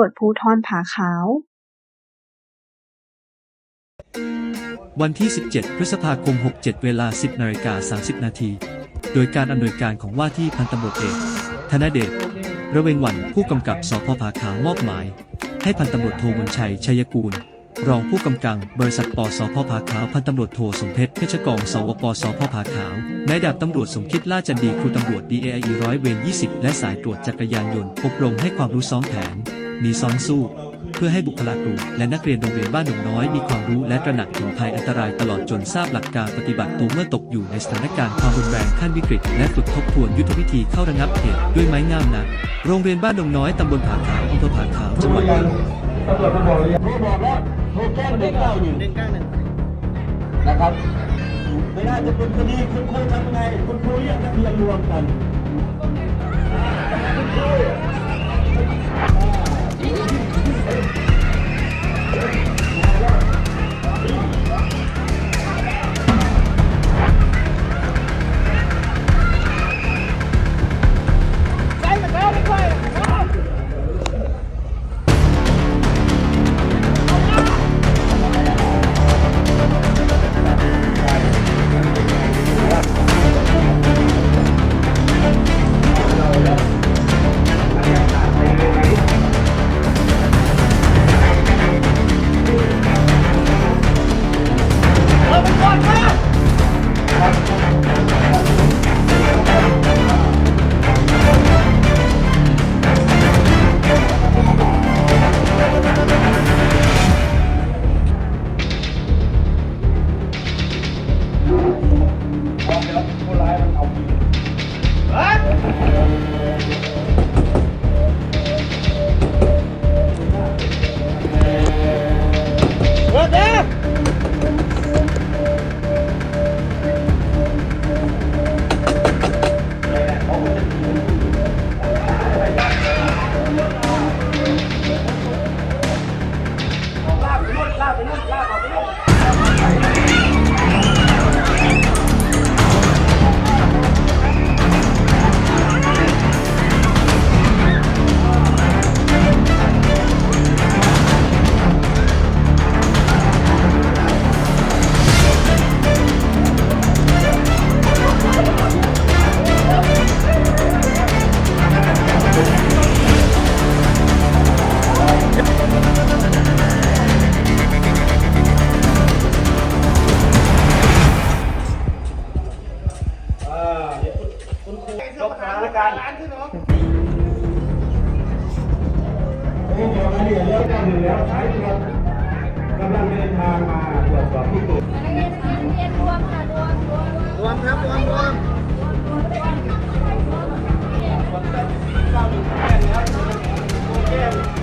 วจภูธรผาขาว วันที่ 17 พฤษภาคม 67 เวลา 10นาฬิกา30 นาที โดยการอำนวยการของว่าที่พันตำรวจเอก ธนเดช ระเวงวัน ผู้กำกับสพผาขาวมอบหมาย ให้พันตำรวจโทมนชัย ชัยกูล รองผู้กำกับบริษัทปสพผาขาว พันตำรวจโทสมเพชรเพชรกองสวปสพผาขาวนายดาบตำรวจสมคิดล่าจันดีครูตำรวจ DAI ร้อยเวร20 และสายตรวจจักรยานยนต์อบรมให้ความรู้ซ้อมแผน หนีซ้อนสู้ เพื่อให้บุคลากรและนักเรียนโรงเรียนบ้านหนุ่มน้อยมีความรู้และตระหนักถึงภัยอันตรายตลอดจนทราบหลักการปฏิบัติตัวเมื่อตกอยู่ในสถานการณ์ความรุนแรงขั้นวิกฤต และฝึกทบทวนยุทธวิธีเข้าระงับเหตุด้วยไม้งามนะโรงเรียนบ้านดงน้อยตำบลผาขาวอำเภอผาขาวจังหวัดเลยตำรวจมาบอกเลยโทรบอกแล้วโทรแจ้งหนึ่งเก้าหนึ่งหนึ่งเก้าหนึ่งนะครับไม่น่าจะเป็นคดีคุณครูทำไงคุณครูเรียกนักเรียนรวมกันคน อ่ ยวสายรวกำลังเดินทางมาตรวจสอบที่เกิดรวมครับรวมรวมแก้ว